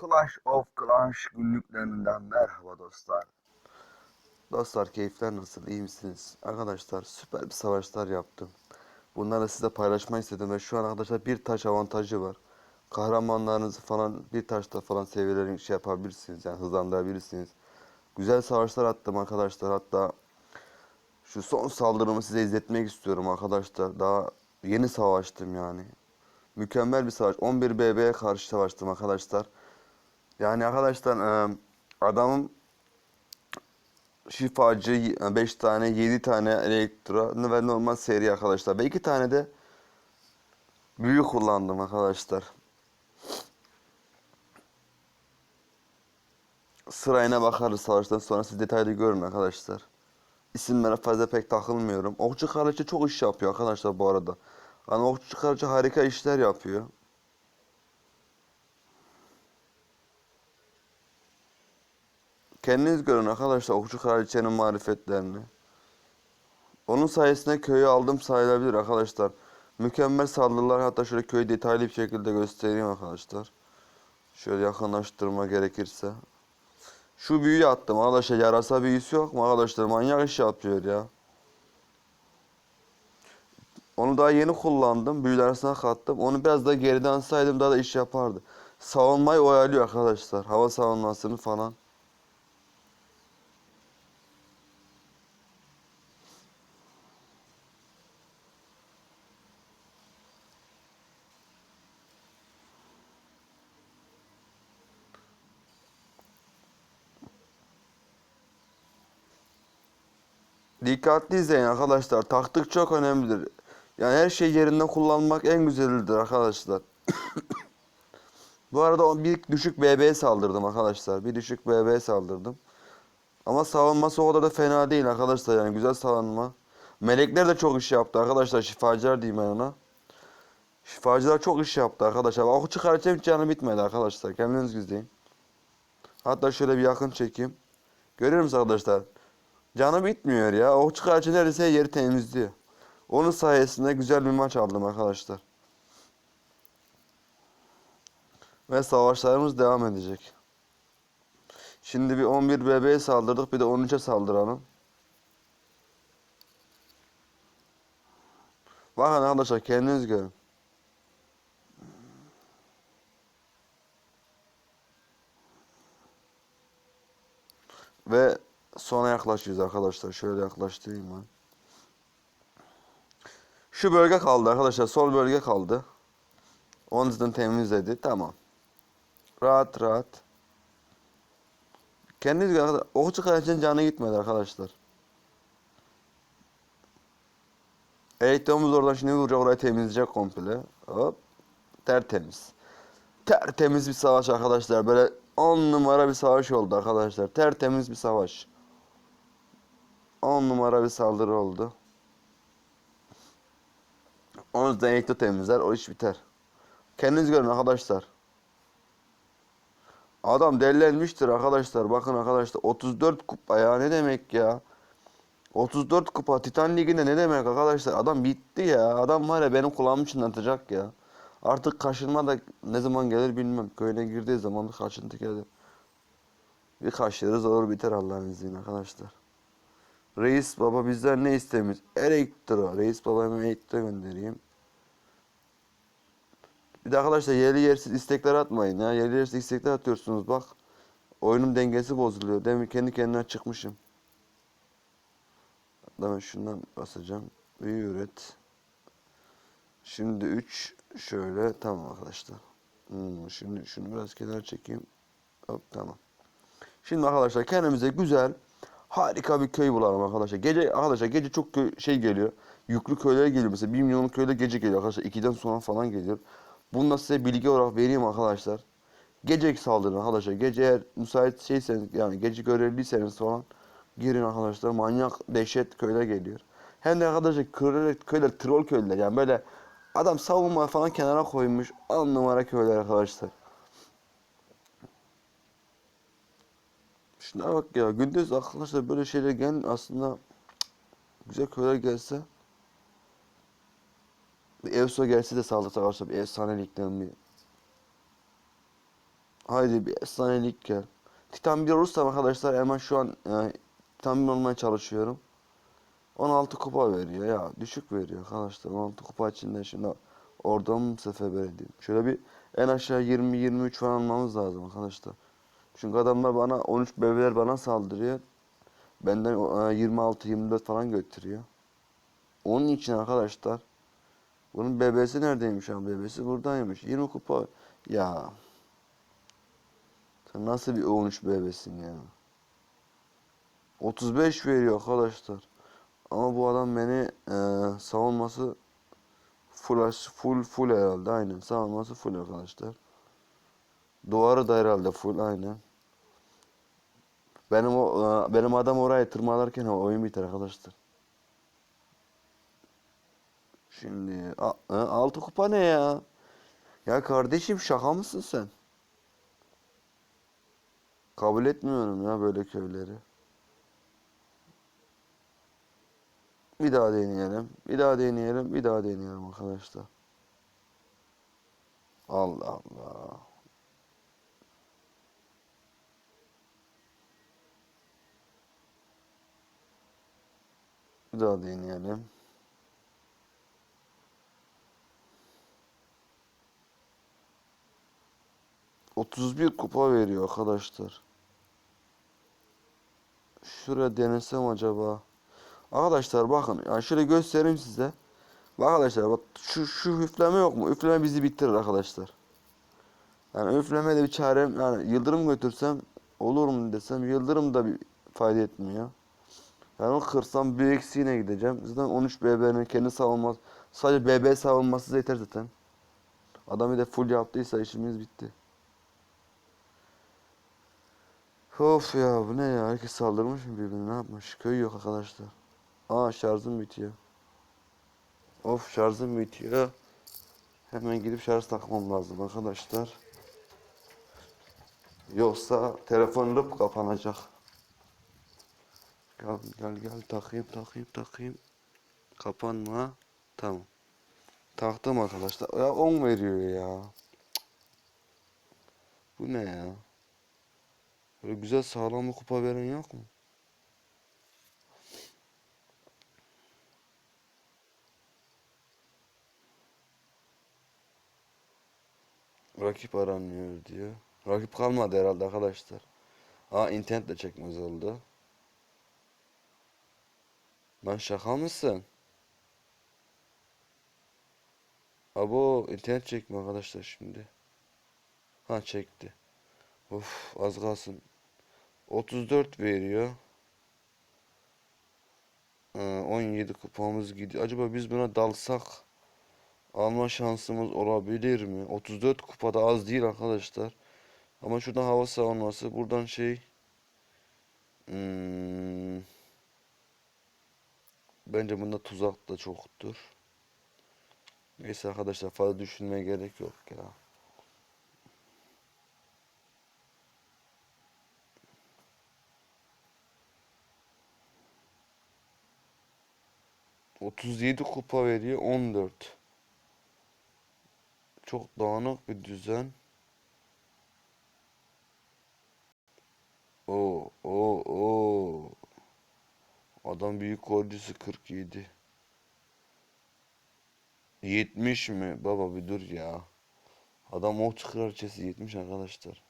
Clash of Clans günlüklerinden merhaba dostlar. Dostlar keyifler nasıl? iyi misiniz? Arkadaşlar süper bir savaşlar yaptım. Bunları size paylaşmayı istedim ve şu an arkadaşlar bir taş avantajı var. Kahramanlarınızı falan bir taşta falan seviyelerini şey yapabilirsiniz yani hızlandırabilirsiniz. Güzel savaşlar attım arkadaşlar hatta şu son saldırımı size izletmek istiyorum arkadaşlar. Daha yeni savaştım yani. Mükemmel bir savaş. 11 BB'ye karşı savaştım arkadaşlar. Yani arkadaşlar e, adamın şifacı 5 tane 7 tane elektro ve normal seri arkadaşlar. Ve 2 tane de büyü kullandım arkadaşlar. Sırayına bakarız savaştan sonra siz detaylı görün arkadaşlar. İsimlere fazla pek takılmıyorum. Okçu Kraliçe çok iş yapıyor arkadaşlar bu arada. Yani Okçu Kraliçe harika işler yapıyor. Kendiniz görün arkadaşlar Okçu Kraliçenin marifetlerini. Onun sayesinde köyü aldım sayılabilir arkadaşlar. Mükemmel saldırılar hatta şöyle köyü detaylı bir şekilde göstereyim arkadaşlar. Şöyle yakınlaştırma gerekirse. Şu büyüyü attım arkadaşlar yarasa büyüsü yok mu arkadaşlar manyak iş yapıyor ya. Onu daha yeni kullandım. Büyüler arasına kattım. Onu biraz da geriden saydım daha da iş yapardı. Savunmayı oyalıyor arkadaşlar. Hava savunmasını falan. Dikkatli izleyin arkadaşlar. Taktik çok önemlidir. Yani her şey yerinde kullanmak en güzelidir arkadaşlar. Bu arada bir düşük BB'ye saldırdım arkadaşlar. Bir düşük BB'ye saldırdım. Ama savunması o kadar da fena değil arkadaşlar yani güzel savunma. Melekler de çok iş yaptı arkadaşlar. Şifacılar diyeyim ben ona. Şifacılar çok iş yaptı arkadaşlar. Okçu kraliçe hiç canı bitmedi arkadaşlar. Kendiniz izleyin. Hatta şöyle bir yakın çekeyim. Görüyor musunuz arkadaşlar? Canı bitmiyor ya. Okçu kraliçe neredeyse yeri temizliyor. Onun sayesinde güzel bir maç aldım arkadaşlar. Ve savaşlarımız devam edecek. Şimdi bir 11 bebeğe saldırdık bir de 13'e saldıralım. Bakın arkadaşlar kendiniz görün. Ve sona yaklaşıyoruz arkadaşlar. Şöyle yaklaştırayım ben. Şu bölge kaldı arkadaşlar. Sol bölge kaldı. Onu zaten temizledi. Tamam. Rahat rahat. Kendiniz arkadaşlar. Okçu kraliçenin canı gitmedi arkadaşlar. Elektromuz oradan şimdi vuracak. Orayı temizleyecek komple. Hop. Tertemiz. Tertemiz bir savaş arkadaşlar. Böyle 10 numara bir savaş oldu arkadaşlar. Tertemiz bir savaş. 10 numara bir saldırı oldu. Onu yüzden elektro temizler. O iş biter. Kendiniz görün arkadaşlar. Adam delilenmiştir arkadaşlar. Bakın arkadaşlar 34 kupa ya ne demek ya. 34 kupa Titan Ligi'nde ne demek arkadaşlar. Adam bitti ya. Adam var ya benim kulağımı çınlatacak ya. Artık kaşınma da ne zaman gelir bilmem. Köyüne girdiği zaman kaşıntı gelir. Bir kaşırız olur biter Allah'ın izniyle arkadaşlar. Reis baba bizden ne istemiş? Elektro. Reis baba hemen elektro göndereyim. Bir de arkadaşlar yerli yersiz istekler atmayın ya. Yerli yersiz istekler atıyorsunuz bak. Oyunun dengesi bozuluyor. Demin kendi kendine çıkmışım. Hatta şundan basacağım. Büyü üret. Şimdi 3 şöyle tamam arkadaşlar. Hmm, şimdi şunu biraz kenara çekeyim. Hop tamam. Şimdi arkadaşlar kendimize güzel harika bir köy bulalım arkadaşlar. Gece arkadaşlar gece çok köy, şey geliyor. Yüklü köyler geliyor mesela 1 milyonluk köyler gece geliyor arkadaşlar. 2'den sonra falan geliyor. Bunu da size bilgi olarak vereyim arkadaşlar. Gece saldırın arkadaşlar. Gece eğer müsait şeyseniz yani gece görevliyseniz falan girin arkadaşlar. Manyak dehşet köyler geliyor. Hem de arkadaşlar köyler, köyler troll köyler yani böyle adam savunma falan kenara koymuş. 10 numara köyler arkadaşlar. Şuna bak ya gündüz arkadaşlar böyle şeyler gel aslında güzel köyler gelse bir Evso gelse de sağlıkta arkadaşlar bir efsanelikten bir Haydi bir efsanelik gel. Titan 1 olursam arkadaşlar hemen şu an e, Titan 1 olmaya çalışıyorum. 16 kupa veriyor ya. Düşük veriyor arkadaşlar. 16 kupa içinde şimdi oradan seferber edeyim? Şöyle bir en aşağı 20-23 falan almamız lazım arkadaşlar. Çünkü adamlar bana 13 bebeler bana saldırıyor. Benden e, 26-24 falan götürüyor. Onun için arkadaşlar bunun bebesi neredeymiş abi? Bebesi buradaymış. 20 kupa. Ya. Sen nasıl bir 13 bebesin ya? 35 veriyor arkadaşlar. Ama bu adam beni e, savunması full full full herhalde aynen. Savunması full arkadaşlar. Duvarı da herhalde full aynen. Benim o e, benim adam oraya tırmalarken oyun biter arkadaşlar. Şimdi a, e, altı kupa ne ya? Ya kardeşim şaka mısın sen? Kabul etmiyorum ya böyle köyleri. Bir daha deneyelim. Bir daha deneyelim. Bir daha deneyelim arkadaşlar. Allah Allah. Bir daha deneyelim. Otuz bir kupa veriyor arkadaşlar. Şuraya denesem acaba? Arkadaşlar bakın yani şöyle göstereyim size. Bak arkadaşlar bak şu şu üfleme yok mu? Üfleme bizi bitirir arkadaşlar. Yani üfleme de bir çarem yani yıldırım götürsem olur mu desem yıldırım da bir fayda etmiyor. Yani o kırsam bir eksiğine gideceğim. Zaten 13 BB'nin kendi savunması sadece BB savunması yeter zaten. Adam bir de full yaptıysa işimiz bitti. Of ya bu ne ya? Herkes saldırmış mı birbirine ne yapmış? Köy yok arkadaşlar. Aa şarjım bitiyor. Of şarjım bitiyor. Hemen gidip şarj takmam lazım arkadaşlar. Yoksa telefon kapanacak. Gel gel gel takayım takayım takayım. Kapanma. Tamam. Taktım arkadaşlar. Ya 10 veriyor ya. Bu ne ya? Böyle güzel sağlam bir kupa veren yok mu? Rakip aranmıyor diyor. Rakip kalmadı herhalde arkadaşlar. Aa internet de çekmez oldu. Lan şaka mısın? Abo internet çekme arkadaşlar şimdi. Ha çekti. Of az kalsın. 34 veriyor. Ee, 17 kupamız gidiyor. Acaba biz buna dalsak alma şansımız olabilir mi? 34 kupada az değil arkadaşlar. Ama şuradan hava savunması, buradan şey hmm, bence bunda tuzak da çoktur. Neyse arkadaşlar fazla düşünmeye gerek yok ya. Otuz yedi kupa veriyor on dört. Çok dağınık bir düzen. O o o. Adam büyük golcüsü 47. 70 mi? Baba bir dur ya. Adam o kraliçesi 70 arkadaşlar.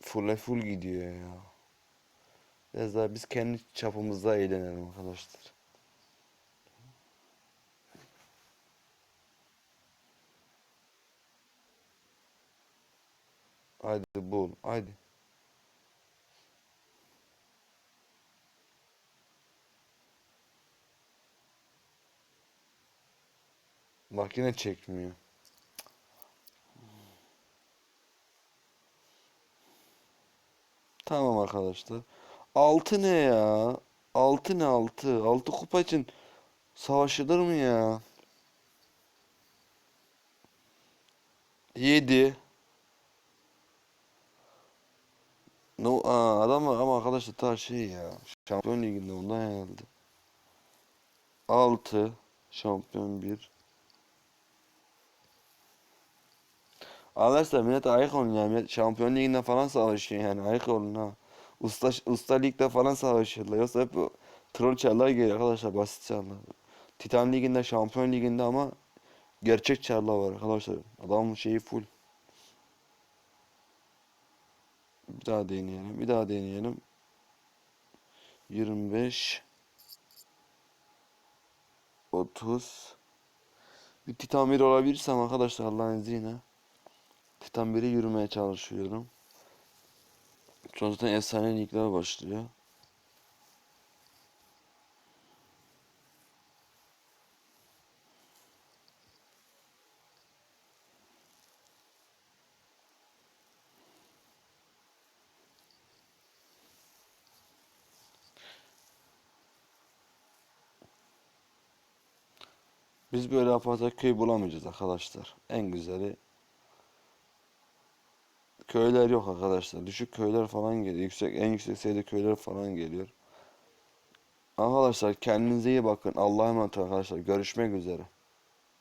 Full full gidiyor ya. Biraz daha biz kendi çapımızda eğlenelim arkadaşlar. Haydi bul. Haydi. Makine çekmiyor. Tamam arkadaşlar. Altı ne ya? Altı ne altı? Altı kupa için savaşılır mı ya? Yedi. No, aa, adam var ama arkadaşlar ta şey ya. Şampiyon Ligi'nde ondan herhalde. 6 şampiyon 1 Arkadaşlar millet ayık olun ya. Millet Şampiyon Ligi'nde falan savaşıyor yani. Ayık olun ha. Usta, usta Lig'de falan savaşıyorlar. Yoksa hep troll çarlar geliyor arkadaşlar. Basit çarlar. Titan Ligi'nde, Şampiyon Ligi'nde ama gerçek çarlar var arkadaşlar. Adamın şeyi full. Bir daha deneyelim. Bir daha deneyelim. 25 30 Bir Titan 1 olabilirsem arkadaşlar Allah'ın izniyle Titan 1'e yürümeye çalışıyorum. An zaten efsane ligler başlıyor. Biz böyle fazla köy bulamayacağız arkadaşlar. En güzeli köyler yok arkadaşlar. Düşük köyler falan geliyor. Yüksek en yüksek sayıda köyler falan geliyor. Arkadaşlar kendinize iyi bakın. Allah'a emanet arkadaşlar. Görüşmek üzere.